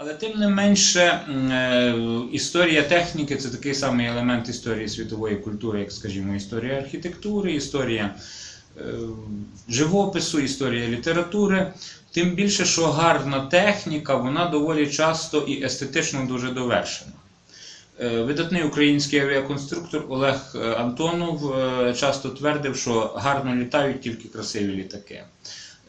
Але тим не менше, е, історія техніки це такий самий елемент історії світової культури, як, скажімо, історія архітектури, історія е, живопису, історія літератури. Тим більше, що гарна техніка, вона доволі часто і естетично дуже довершена. Е, Видатний український авіаконструктор Олег Антонов часто твердив, що гарно літають тільки красиві літаки.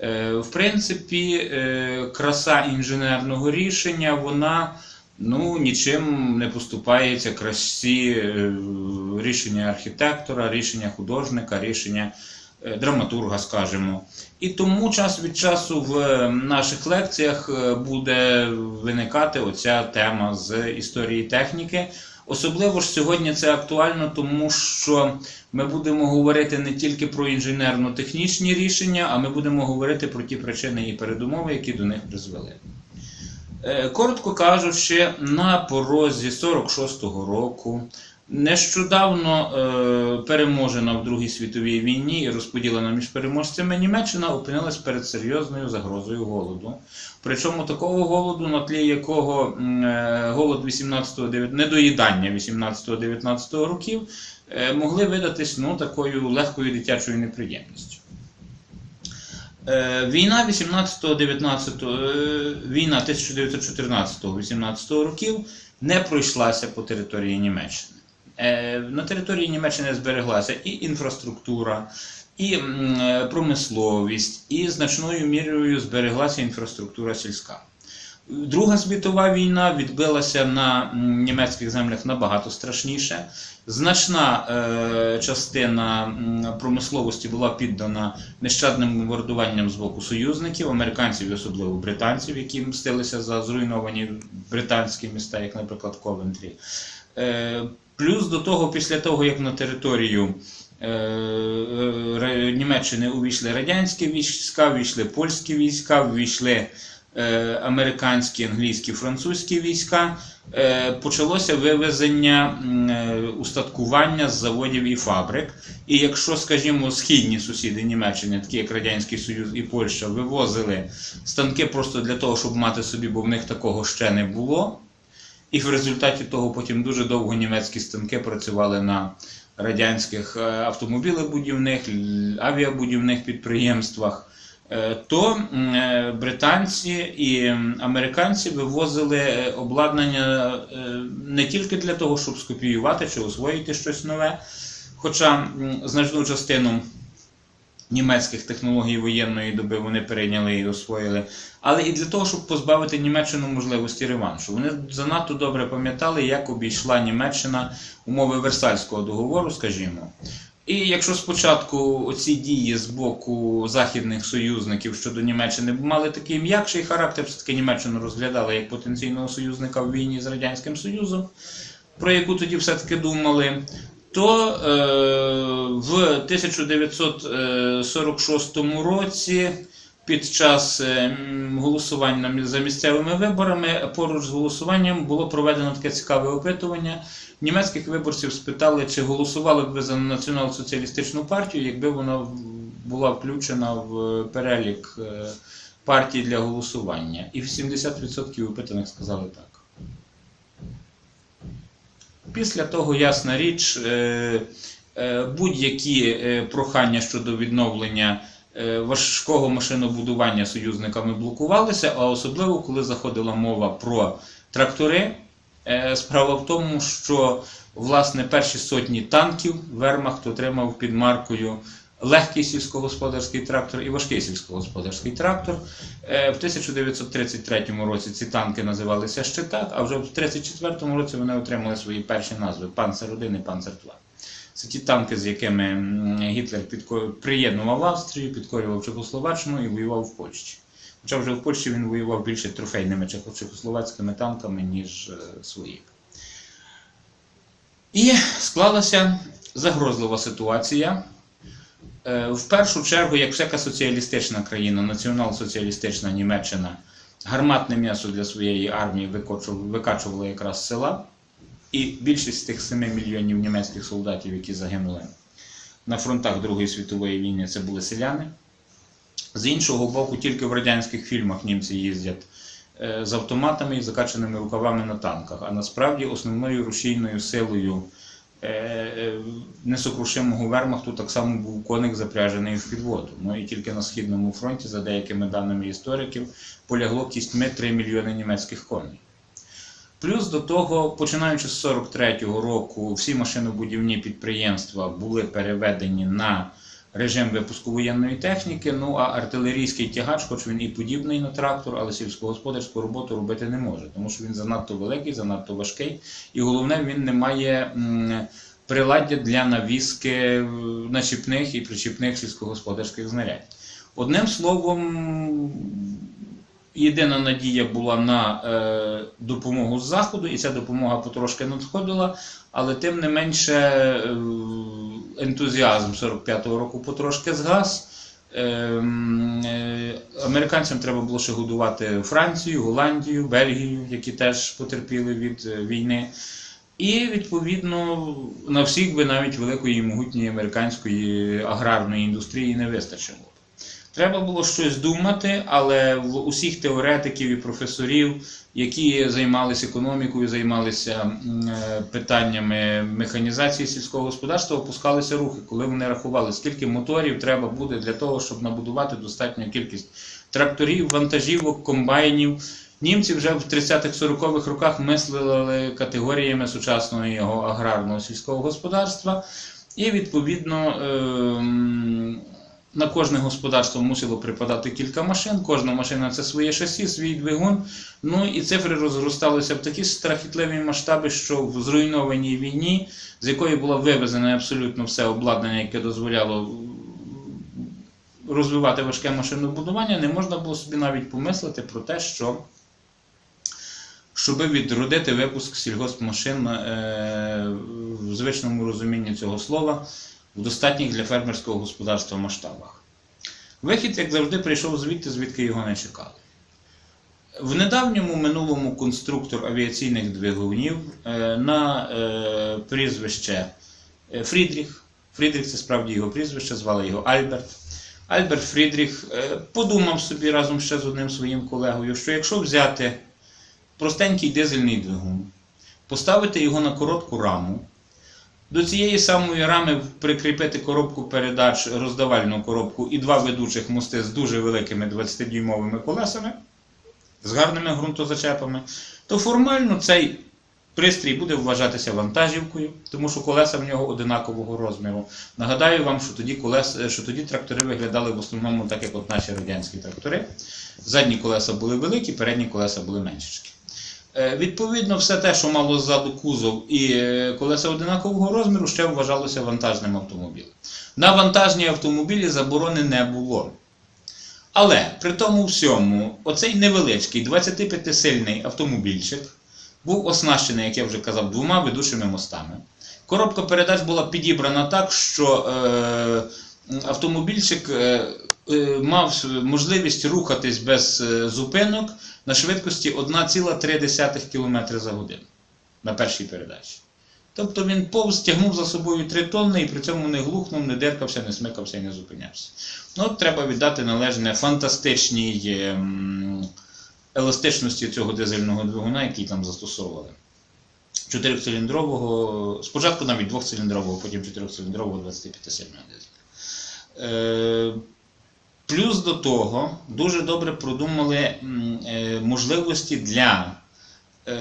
Е, В принципі, е, краса інженерного рішення, вона ну, нічим не поступається красі е, рішення архітектора, рішення художника, рішення драматурга, скажімо. І тому час від часу в наших лекціях буде виникати оця тема з історії техніки. Особливо ж сьогодні це актуально, тому що ми будемо говорити не тільки про інженерно-технічні рішення, а ми будемо говорити про ті причини і передумови, які до них призвели. Е, Коротко кажучи, на порозі 46-го року, нещодавно е, переможена в Другій світовій війні і розподілена між переможцями, Німеччина опинилась перед серйозною загрозою голоду. Причому такого голоду, на тлі якого е, голод 18-го, недоїдання 18-19 років е, могли видатись ну, такою легкою дитячою неприємністю. Е, Війна 18-19, е, війна 1914-18 років не пройшлася по території Німеччини. Е, На території Німеччини збереглася і інфраструктура, і е, промисловість, і значною мірою збереглася інфраструктура сільська. Друга світова війна відбилася на німецьких землях набагато страшніше. Значна е, частина промисловості була піддана нещадним бомбардуванням з боку союзників, американців і особливо британців, які мстилися за зруйновані британські міста, як, наприклад, Ковентрі. Е, плюс до того, після того, як на територію е, е, Німеччини увійшли радянські війська, увійшли польські війська, увійшли е, американські, англійські, французькі війська, е, почалося вивезення е, устаткування з заводів і фабрик. І якщо, скажімо, східні сусіди Німеччини, такі як Радянський Союз і Польща, вивозили станки просто для того, щоб мати собі, бо в них такого ще не було. І в результаті того потім дуже довго німецькі станки працювали на радянських е, автомобілебудівних, авіабудівних підприємствах. Е, То е, британці і американці вивозили обладнання не тільки для того, щоб скопіювати чи освоїти щось нове, хоча значну частину німецьких технологій воєнної доби вони перейняли і освоїли, але і для того, щоб позбавити Німеччину можливості реваншу. Вони занадто добре пам'ятали, як обійшла Німеччина умови Версальського договору, скажімо. І якщо спочатку оці дії з боку західних союзників щодо Німеччини мали такий м'якший характер, все-таки Німеччину розглядали як потенційного союзника в війні з Радянським Союзом, про яку тоді все-таки думали, то е, в 1946 році під час е, голосування за місцевими виборами поруч з голосуванням було проведено таке цікаве опитування. Німецьких виборців спитали, чи голосували б ви за націонал-соціалістичну партію, якби вона була включена в перелік е, партій для голосування. І 80% опитаних сказали так. Після того, ясна річ, е, е, будь-які е, прохання щодо відновлення важкого машинобудування союзниками блокувалися, а особливо коли заходила мова про трактори. Справа в тому, що власне перші сотні танків Вермахт отримав під маркою легкий сільськогосподарський трактор і важкий сільськогосподарський трактор. Е, В 1933 році ці танки називалися ще так, а вже в 1934 році вони отримали свої перші назви Панцер 1 і Панцер 2. Це ті танки, з якими Гітлер приєднував Австрію, підкорював Чехословаччину і воював в Польщі. Хоча вже в Польщі він воював більше трофейними чехословацькими танками, ніж е, свої. І склалася загрозлива ситуація. Е, В першу чергу, як всяка соціалістична країна, націонал-соціалістична Німеччина, гарматне м'ясо для своєї армії викачувало якраз села. І більшість з тих 7 мільйонів німецьких солдатів, які загинули на фронтах Другої світової війни, це були селяни. З іншого боку, тільки в радянських фільмах німці їздять е, з автоматами і закачаними рукавами на танках. А насправді основною рушійною силою несокрушимого вермахту так само був коник запряжений в підводу. Ну і тільки на східному фронті, за деякими даними істориків, полягло кістьми 3 мільйони німецьких коней. Плюс до того, починаючи з 43-го року, всі машинобудівні підприємства були переведені на режим випуску воєнної техніки. Ну а артилерійський тягач, хоч він і подібний на трактор, але сільськогосподарську роботу робити не може, тому що він занадто великий, занадто важкий, і головне, він не має приладдя для навіски начіпних і причіпних сільськогосподарських знарядь. Одним словом, єдина надія була на е, допомогу з заходу, і ця допомога потрошки надходила, але тим не менше е, ентузіазм 45-го року потрошки згас. Е, м, е, американцям треба було ще годувати Францію, Голландію, Бельгію, які теж потерпіли від е, війни. І відповідно на всіх би навіть великої і могутньої американської аграрної індустрії не вистачило. Треба було щось думати, але в усіх теоретиків і професорів, які займалися економікою, займалися е, питаннями механізації сільського господарства, опускалися рухи, коли вони рахували, скільки моторів треба буде для того, щоб набудувати достатню кількість тракторів, вантажівок, комбайнів. Німці вже в 30-40-х роках мислили категоріями сучасного його аграрного сільського господарства, і відповідно. ем, на кожне господарство мусило припадати кілька машин, кожна машина це своє шасі, свій двигун. Ну і цифри розросталися в такі страхітливі масштаби, що в зруйнованій війні, з якої було вивезене абсолютно все обладнання, яке дозволяло розвивати важке машинобудування, не можна було собі навіть помислити про те, що щоб відродити випуск сільгоспмашин е, в звичному розумінні цього слова в достатніх для фермерського господарства масштабах. Вихід, як завжди, прийшов звідти, звідки його не чекали. В недавньому минулому конструктор авіаційних двигунів е, на е, прізвище е, Фрідріх. Фрідріх це справді його прізвище, звали його Альберт. Альберт Фрідріх подумав собі разом ще з одним своїм колегою, що якщо взяти простенький дизельний двигун, поставити його на коротку раму, до цієї самої рами прикріпити коробку передач, роздавальну коробку і два ведучих мости з дуже великими 20-дюймовими колесами, з гарними ґрунтозачепами, то формально цей пристрій буде вважатися вантажівкою, тому що колеса в нього одинакового розміру. Нагадаю вам, що тоді, колес, що тоді трактори виглядали в основному так, як от наші радянські трактори. Задні колеса були великі, передні колеса були меншечкі. Е, Відповідно, все те, що мало ззаду кузов і е, колеса одинакового розміру, ще вважалося вантажним автомобілем. На вантажні автомобілі заборони не було. Але при тому всьому, оцей невеличкий 25-сильний автомобільчик був оснащений, як я вже казав, двома ведучими мостами. Коробка передач була підібрана так, що е, автомобільчик е, е, мав можливість рухатись без зупинок на швидкості 1,3 км за годину на першій передачі. Тобто він повз тягнув за собою 3 тонни і при цьому не глухнув, не деркався, не смикався і не зупинявся. Ну, от треба віддати належне фантастичній ем, еластичності цього дизельного двигуна, який там застосовували. Чотирьохциліндрового, спочатку навіть двохциліндрового, потім чотирьохциліндрового 25-сильного дизеля. Плюс до того дуже добре продумали е, можливості для е,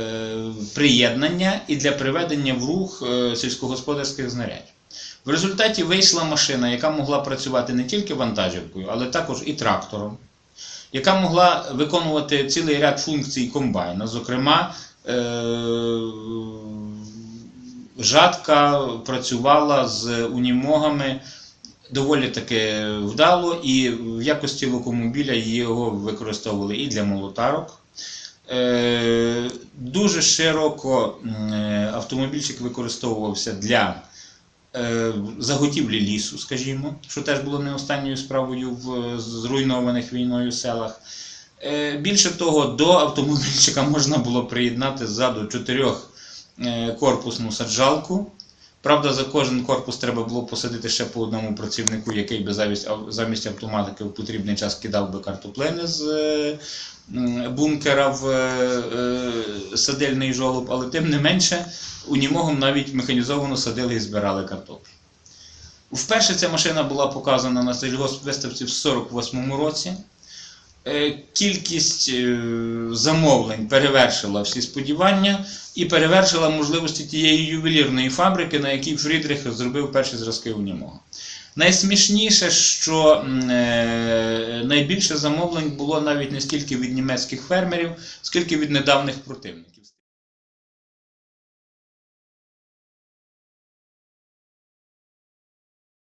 приєднання і для приведення в рух е, сільськогосподарських знарядь. В результаті вийшла машина, яка могла працювати не тільки вантажівкою, але також і трактором, яка могла виконувати цілий ряд функцій комбайна. Зокрема, жатка працювала з унімогами доволі таки вдало, і в якості локомобіля його використовували і для молотарок. Е, Дуже широко е, автомобільчик використовувався для е, заготівлі лісу, скажімо, що теж було не останньою справою в зруйнованих війною селах. Більше того, до автомобільчика можна було приєднати ззаду чотирьохкорпусну саджалку, Правда, за кожен корпус треба було посадити ще по одному працівнику, який би замість, замість автоматики в потрібний час кидав би картоплини з е, бункера в е, е, садильний жолоб, але тим не менше у унімогом навіть механізовано садили і збирали картоплю. Вперше ця машина була показана на сільгоспвиставці в 48-му році. Е, Кількість е, замовлень перевершила всі сподівання і перевершила можливості тієї ювелірної фабрики, на якій Фрідрих зробив перші зразки у унімога. Найсмішніше, що е, найбільше замовлень було навіть не стільки від німецьких фермерів, скільки від недавніх противників.